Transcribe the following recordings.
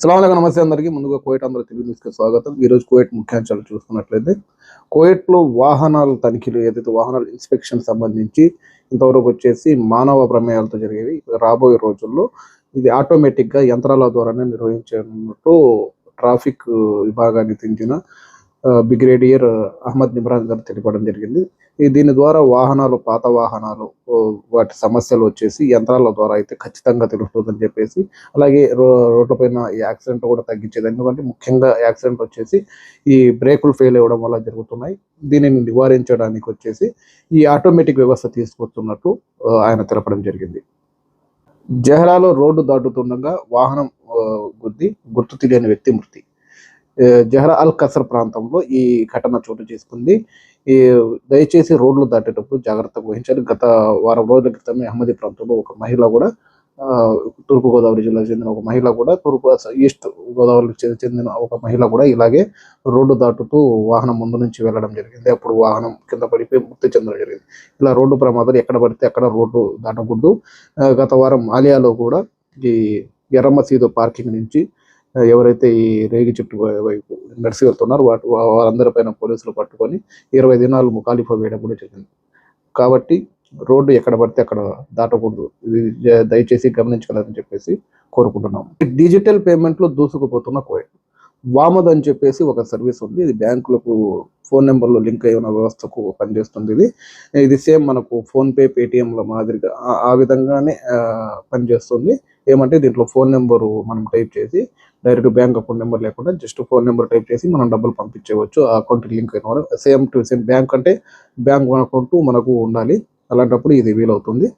సలాంగా నమస్తే అందరికీ. ముందుగా కోయట్ అందరూ తెలుగు న్యూస్కి స్వాగతం. ఈరోజు కోయట్ ముఖ్యాంశాలు చూసుకున్నట్లయితే కోయట్లో వాహనాల తనిఖీలు ఏదైతే వాహనాల ఇన్స్పెక్షన్ సంబంధించి ఇంతవరకు వచ్చేసి మానవ ప్రమేయాలతో జరిగేవి రాబోయే రోజుల్లో ఇది ఆటోమేటిక్గా యంత్రాల ద్వారానే నిర్వహించినట్టు ట్రాఫిక్ విభాగానికి చెందిన బ్రిగేడియర్ అహ్మద్ నిమ్రాన్ గారు తెలిపడం జరిగింది. దీని ద్వారా వాహనాలు పాత వాహనాలు వాటి సమస్యలు వచ్చేసి యంత్రాల ద్వారా అయితే ఖచ్చితంగా తెలుస్తుందని చెప్పేసి అలాగే రో రోడ్లపైన ఈ యాక్సిడెంట్ కూడా తగ్గించేది. ఎందుకంటే ముఖ్యంగా యాక్సిడెంట్ వచ్చేసి ఈ బ్రేకులు ఫెయిల్ అవ్వడం వల్ల జరుగుతున్నాయి. దీనిని నివారించడానికి వచ్చేసి ఈ ఆటోమేటిక్ వ్యవస్థ తీసుకొస్తున్నట్టు ఆయన తెలపడం జరిగింది. జహరాలో రోడ్డు దాటుతుండగా వాహనం గుద్ది గుర్తు తెలియని వ్యక్తి మృతి. జహరా అల్ కసర్ ప్రాంతంలో ఈ ఘటన చోటు చేసుకుంది. ఈ దయచేసి రోడ్లు దాటేటప్పుడు జాగ్రత్త వహించాలి. గత వారం రోజుల క్రితమే అహ్మది ప్రాంతంలో ఒక మహిళ కూడా తూర్పుగోదావరి జిల్లాకు చెందిన ఒక మహిళ కూడా తూర్పు ఈస్ట్ గోదావరికి చెందిన ఒక మహిళ కూడా ఇలాగే రోడ్డు దాటుతూ వాహనం ముందు నుంచి వెళ్ళడం జరిగింది. అప్పుడు వాహనం కింద పడిపోయి మృతి చెందడం జరిగింది. ఇలా రోడ్డు ప్రమాదాలు ఎక్కడ పడితే అక్కడ రోడ్డు దాటకూడదు. గత వారం ఆలియాలో కూడా ఈ ఎర్ర పార్కింగ్ నుంచి ఎవరైతే ఈ రేగి చెట్టు వైపు నడిచి వెళ్తున్నారో వాటి వారందరి వారందరిపైన పోలీసులు పట్టుకొని ఇరవై దినాలు ముఖాలిఫా వేయడం కూడా జరిగింది. కాబట్టి రోడ్డు ఎక్కడ పడితే అక్కడ దాటకూడదు. ఇది దయచేసి గమనించగలరని చెప్పేసి కోరుకుంటున్నాం. డిజిటల్ పేమెంట్లో దూసుకుపోతున్న కోయట్ వామద్ అని చెప్పేసి ఒక సర్వీస్ ఉంది. ఇది బ్యాంకులకు ఫోన్ నెంబర్లో లింక్ అయి ఉన్న వ్యవస్థకు పనిచేస్తుంది ఇది. ఇది సేమ్ మనకు ఫోన్ పే పేటిఎంల మాదిరిగా ఆ- విధంగానే పనిచేస్తుంది. ఏమంటే దీంట్లో ఫోన్ నెంబరు మనం టైప్ చేసి డైరెక్ట్ బ్యాంక్ అకౌంట్ నెంబర్ లేకుండా జస్ట్ ఫోన్ నెంబర్ టైప్ చేసి మనం డబ్బులు పంపించవచ్చు ఆ అకౌంట్ లింక్ అయిన సేమ్ టు సేమ్ బ్యాంక్ అంటే బ్యాంక్ అకౌంట్ మనకు ఉండాలి. అలాంటప్పుడు ఇది వీలవుతుంది.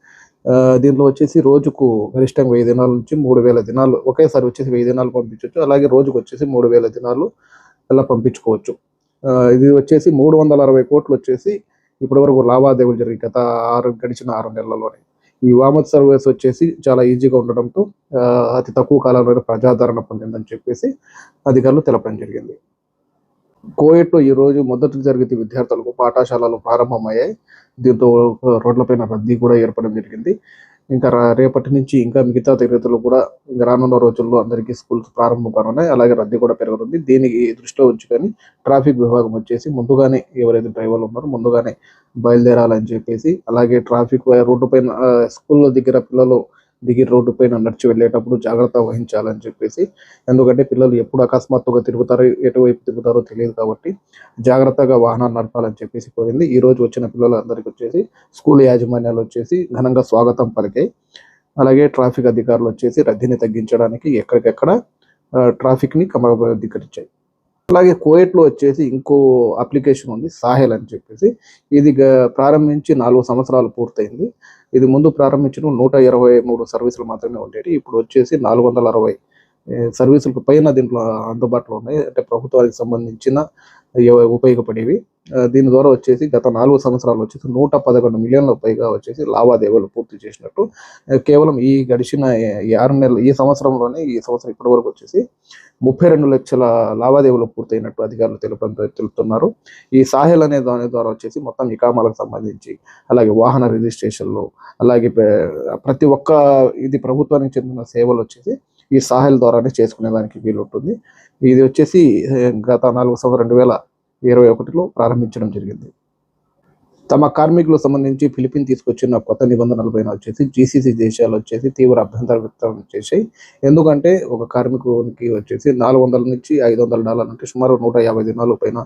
ఆ, దీంట్లో వచ్చేసి రోజుకు గరిష్టంగా వెయ్యి దినాల నుంచి మూడు వేల దినాలు ఒకేసారి వచ్చేసి వెయ్యి దినాలు పంపించవచ్చు అలాగే రోజుకు వచ్చేసి మూడు వేల దినాలు అలా పంపించుకోవచ్చు. ఇది వచ్చేసి మూడు వందల అరవై కోట్లు వచ్చేసి ఇప్పటివరకు లావాదేవీలు జరిగి గత ఆరు గడిచిన ఆరు నెలల్లోనే. ఈ వామత్ సర్వీస్ వచ్చేసి చాలా ఈజీగా ఉండడంతో అతి తక్కువ కాలంలో ప్రజాదరణ పొందిందని చెప్పేసి అధికారులు తెలపడం జరిగింది. కోయట్లో ఈ రోజు మొదటి తరగతి విద్యార్థులకు పాఠశాలలు ప్రారంభమయ్యాయి. దీంతో రోడ్లపైన రద్దీ కూడా ఏర్పడడం జరిగింది. ఇంకా రా- రేపటి నుంచి ఇంకా మిగతా తరగతులు కూడా ఇంకా రానున్న రోజుల్లో అందరికీ స్కూల్స్ ప్రారంభం కానున్నాయి. అలాగే రద్దీ కూడా పెరుగుతుంది దీనికి దృష్టిలో ఉంచుకొని ట్రాఫిక్ విభాగం వచ్చేసి ముందుగానే ఎవరైతే డ్రైవర్లు ఉన్నారో ముందుగానే బయలుదేరాలని చెప్పేసి అలాగే ట్రాఫిక్ రోడ్డు పైన స్కూల్ దగ్గర పిల్లలు దిగి రోడ్డు పైన నడిచి వెళ్ళేటప్పుడు జాగ్రత్త వహించాలని చెప్పేసి. ఎందుకంటే పిల్లలు ఎప్పుడు అకస్మాత్తుగా తిరుగుతారో ఎటువైపు తిరుగుతారో తెలియదు కాబట్టి జాగ్రత్తగా వాహనాలు నడపాలని చెప్పేసి పోయింది ఈ రోజు వచ్చిన పిల్లలందరికీ వచ్చేసి స్కూల్ యాజమాన్యాలు వచ్చేసి ఘనంగా స్వాగతం పలికాయి. అలాగే ట్రాఫిక్ అధికారులు వచ్చేసి రద్దీని తగ్గించడానికి ఎక్కడికెక్కడ ట్రాఫిక్ని ట్రాఫిక్ని క్రమబద్ధీకరించాయి. అలాగే కోయట్లో వచ్చేసి ఇంకో అప్లికేషన్ ఉంది సాహెల్ అని చెప్పేసి. ఇది ప్రారంభించి నాలుగు సంవత్సరాలు పూర్తయింది. ఇది ముందు ప్రారంభించిన నూట ఇరవై మూడు సర్వీసులు మాత్రమే ఉండేవి ఇప్పుడు వచ్చేసి నాలుగు వందల అరవై సర్వీసులకు పైన దీంట్లో అందుబాటులో ఉన్నాయి. అంటే ప్రభుత్వానికి సంబంధించిన ఉపయోగపడేవి. దీని ద్వారా వచ్చేసి గత నాలుగు సంవత్సరాలు వచ్చేసి నూట పదకొండు మిలియన్ల పైగా వచ్చేసి లావాదేవీలు పూర్తి చేసినట్టు కేవలం ఈ గడిచిన ఈ ఆరు నెలలు ఈ సంవత్సరంలోనే ఈ సంవత్సరం ఇప్పటి వరకు వచ్చేసి ముప్పై రెండు లక్షల లావాదేవీలు పూర్తయినట్టు అధికారులు తెలుప తెలుపుతున్నారు. ఈ సాహెల్ అనే దాని ద్వారా వచ్చేసి మొత్తం ఇకామాలకు సంబంధించి అలాగే వాహన రిజిస్ట్రేషన్లు అలాగే ప్రతి ఒక్క ఇది ప్రభుత్వానికి చెందిన సేవలు వచ్చేసి ఈ సాహెల్ ద్వారానే చేసుకునేదానికి వీలుంటుంది. వీలు ఉంటుంది ఇది వచ్చేసి గత నాలుగు సంవత్సరం రెండు వేల ఇరవై ఒకటిలో ప్రారంభించడం జరిగింది. తమ కార్మికులకు సంబంధించి ఫిలిపిన్ తీసుకొచ్చిన కొత్త నిబంధనలపైన వచ్చేసి జీసీసీ దేశాలు వచ్చేసి తీవ్ర అభ్యంతరం వ్యక్తం చేశాయి. ఎందుకంటే ఒక కార్మికునికి వచ్చేసి నాలుగు వందల నుంచి ఐదు వందల డాలర్ల అంటే సుమారు నూట యాభై దినాలు పైన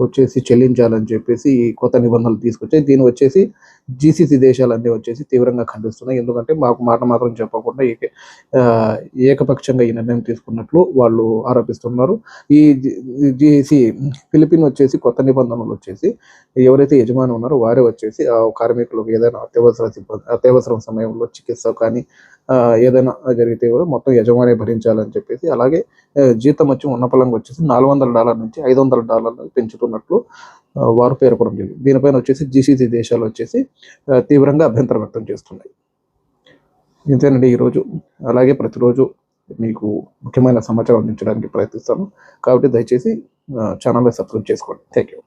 వచ్చేసి చెల్లించాలని చెప్పేసి కొత్త నిబంధనలు తీసుకొచ్చాయి. దీని వచ్చేసి జీసీసీ దేశాలన్నీ వచ్చేసి తీవ్రంగా ఖండిస్తున్నాయి. ఎందుకంటే మాకు మాట మాత్రం చెప్పకుండా ఏక- ఏకపక్షంగా ఈ నిర్ణయం తీసుకున్నట్లు వాళ్ళు ఆరోపిస్తున్నారు. ఈ జీసీ ఫిలిపిన్ వచ్చేసి కొత్త నిబంధనలు వచ్చేసి ఎవరైతే యజమాని ఉన్నారో వారే వచ్చేసి ఆ కార్మికులకు ఏదైనా అత్యవసర సిబ్బంది అత్యవసరం సమయంలో చికిత్స కానీ ఏదైనా జరిగితే కూడా మొత్తం యజమాని భరించాలని చెప్పేసి అలాగే జీతం వచ్చి ఉన్నపలంగా వచ్చేసి నాలుగు వందల డాలర్ నుంచి ఐదు వందల డాలర్లు పెంచుతున్నట్లు వారు పేర్కొనడం జరిగింది. దీనిపైన వచ్చేసి జీసీసీ దేశాలు వచ్చేసి తీవ్రంగా అభ్యంతరం వ్యక్తం చేస్తున్నాయి. ఇంతేనండి ఈరోజు. అలాగే ప్రతిరోజు మీకు ముఖ్యమైన సమాచారం అందించడానికి ప్రయత్నిస్తాను. కాబట్టి దయచేసి ఛానల్ని సబ్స్క్రైబ్ చేసుకోండి. Thank you.